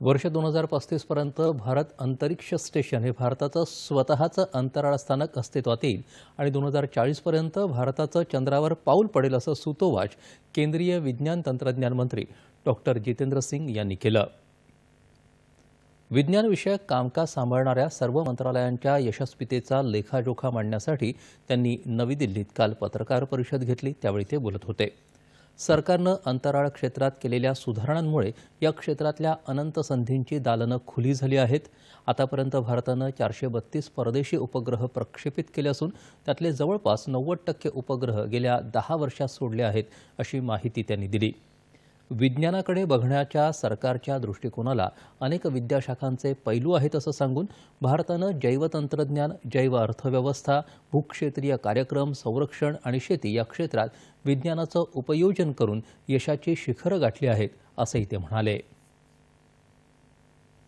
वर्ष दोन हजार पस्तीसपर्यंत भारत अंतरिक्ष स्टेशन हे भारताचं स्वतःचं अंतराळ स्थानक अस्तित्वात येईल आणि दोन हजार चाळीसपर्यंत भारताचं चंद्रावर पाऊल पडेल असं सुतोवाच केंद्रीय विज्ञान तंत्रज्ञान मंत्री डॉक्टर जितेंद्र सिंग यांनी केलं. विज्ञानविषयक कामकाज सांभाळणाऱ्या सर्व मंत्रालयांच्या यशस्वीतेचा लेखाजोखा मांडण्यासाठी त्यांनी नवी दिल्लीत काल पत्रकार परिषद घेतली त्यावेळी ते बोलत होते. सरकारनं अंतराळ क्षेत्रात केलेल्या सुधारणांमुळे या क्षेत्रातल्या अनंत संधींची दालनं खुली झाली आहेत. आतापर्यंत भारतानं चारशे बत्तीस परदेशी उपग्रह प्रक्षेपित केले असून त्यातले जवळपास नव्वद टक्के उपग्रह गेल्या दहा वर्षात सोडले आहेत अशी माहिती त्यांनी दिली. विज्ञानाकडे बघण्याच्या सरकारच्या दृष्टिकोनाला अनेक विद्याशाखांचे पैलू आहेत असं सांगून भारतानं जैवतंत्रज्ञान जैव अर्थव्यवस्था भूक्षेत्रीय कार्यक्रम संरक्षण आणि शेती या क्षेत्रात विज्ञानाचं उपयोजन करून यशाची शिखरं गाठली आहेत असंही ते म्हणाले.